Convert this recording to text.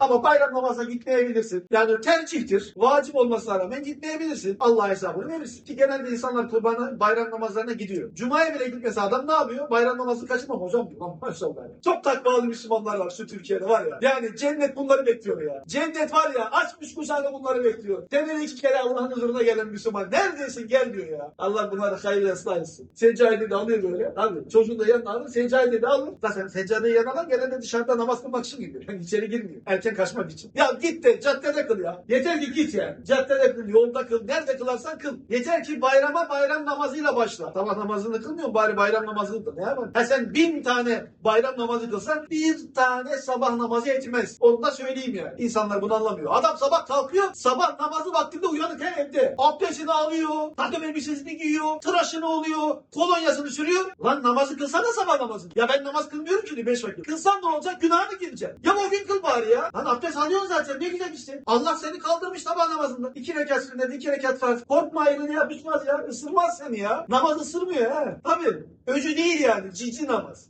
Ama bayram namazına gitmeyebilirsin. Yani tercihtir. Vacip olmasına rağmen gitmeyebilirsin. Allah hesabını verirsin. Ki genelde insanlar kurbana, bayram namazlarına gidiyor. Cuma'ya bile gitmese adam ne yapıyor? Bayram namazını kaçırmam hocam diyor. Lan Maşallah. ya. Çok takvalı Müslümanlar var şu Türkiye'de var ya. Yani cennet bunları bekliyor ya. Cennet var ya açmış kucağına bunları bekliyor. Senede iki kere Allah'ın huzuruna gelen Müslüman. Neredesin gel diyor ya. Allah bunları hayırlı ıslah etsin. Seccade de alıyor böyle. Abi çocuğun da yanına alır. Seccade de alır. Zaten seccadeyi yanına alan genelde dışarıda namaz kılmak için gidiyor. Yani içeri girmiyor. Erken kaçmak için. Ya git de caddede kıl ya. Yeter ki git yani. Caddede kıl, yolda kıl. Nerede kılarsan kıl. Yeter ki bayrama bayram namazıyla başla. Sabah namazını kılmıyor bari bayram namazını kıl. Ne yapalım? Ha sen bin tane bayram namazı kılsan bir tane sabah namazı etmez. Onu da söyleyeyim yani. İnsanlar bunu anlamıyor. Adam sabah kalkıyor. Sabah namazı vaktinde uyanık he evde. Abdestini alıyor. Takım elbisesini giyiyor. Tıraşını oluyor. Kolonyasını sürüyor. Lan namazı kılsana sabah namazını. Ya ben namaz kılmıyorum ki beş vakit. Kılsan ne olacak? Günahını gireceksin. Ya o gün kıl bari ya. Lan abdest alıyorsun zaten. Ne güzel işte. Allah seni kaldırmış sabah namazında. İki rekat sünnet, iki rekat farz. Korkma ayrını yapışmaz ya. Isırmaz seni ya. Namaz ısırmıyor ha. Tabii. Öcü değil yani. Cici namaz.